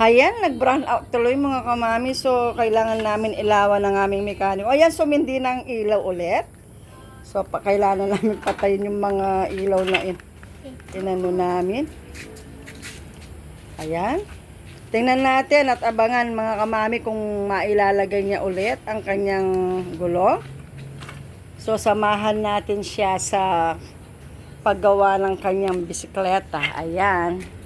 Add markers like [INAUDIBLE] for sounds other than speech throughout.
Ayan, nag-brown out tuloy mga kamami. So, kailangan namin ilawan ng aming mekaniko. Ayan, sumindi ng ilaw ulit. So, pa, kailangan namin patayin yung mga ilaw na in, inano namin. Ayan. Tingnan natin at abangan mga kamami kung mailalagay niya ulit ang kanyang gulo. So, samahan natin siya sa paggawa ng kanyang bisikleta. Ayan.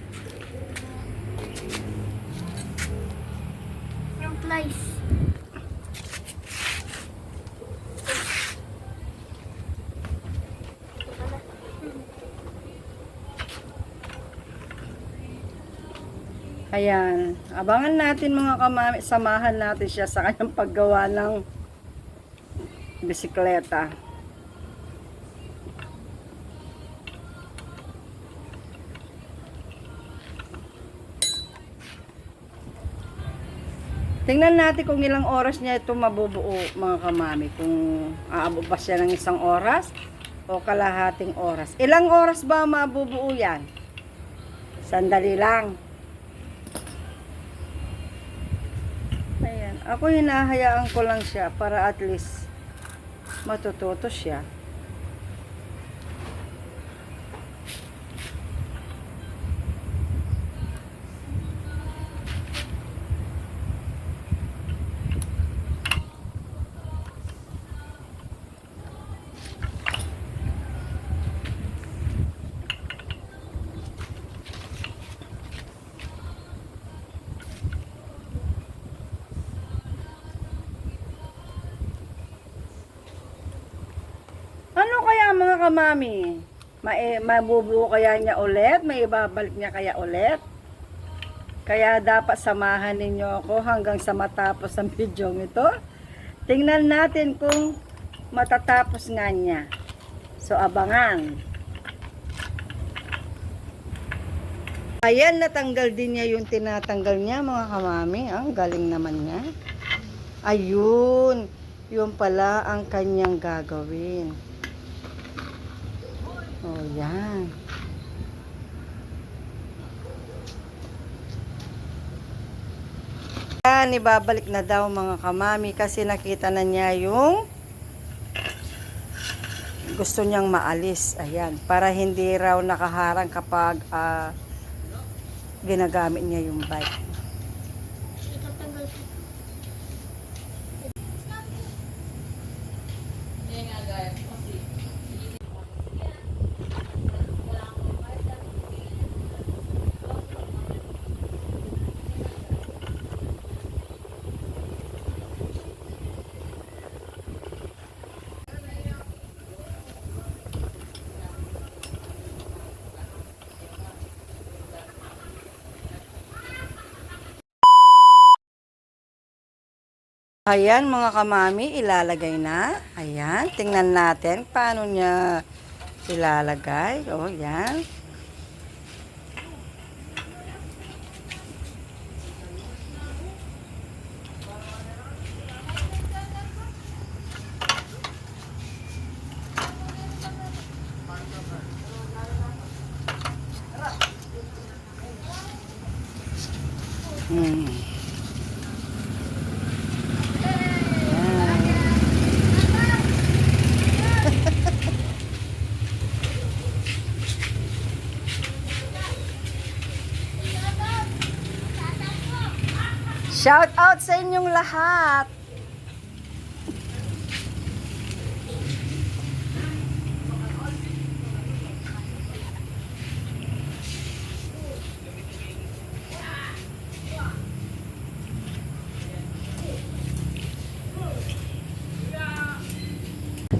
Flies. Ayan. Abangan natin mga kamami, samahan natin siya sa kanyang paggawa ng bisikleta. Tingnan natin kung ilang oras niya ito mabubuo mga kamami. Kung aabot ba siya ng isang oras o kalahating oras. Ilang oras ba mabubuo yan? Sandali lang. Ayan. Ako hinahayaan ko lang siya para at least matututo siya. Kaya mga kamami? Mai mabubuo kaya niya ulit? May ibabalik niya kaya ulit? Kaya dapat samahan ninyo ako hanggang sa matapos ang [LAUGHS] video ito. Tingnan natin kung matatapos nga niya. So abangan. Ayan, natanggal din niya yung tinatanggal niya mga kamami. Ang galing naman niya. Ayun. Yun pala ang kanyang gagawin. Oh, yan. Yan, ibabalik na daw mga kamami kasi nakita na niya yung gusto niyang maalis. Ayan, para hindi raw nakaharang kapag ah, ginagamit niya yung bike. Ayan mga kamami, ilalagay na. Ayan, tingnan natin paano niya ilalagay. Oh, yan. Hmm. Shout out sa inyong lahat.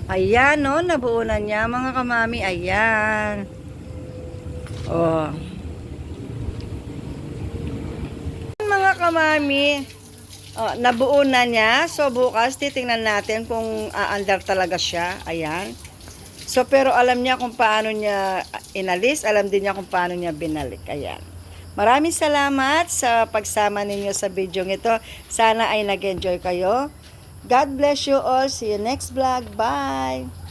Ayan, no, nabuo na niya mga kamami. Ayan. Oh. Mga kamami, oh, nabuo na niya. So, bukas titingnan natin kung aandar talaga siya. Ayan. So, pero alam niya kung paano niya inalis. Alam din niya kung paano niya binalik. Ayan. Maraming salamat sa pagsama ninyo sa video ito. Sana ay nag-enjoy kayo. God bless you all. See you next vlog. Bye!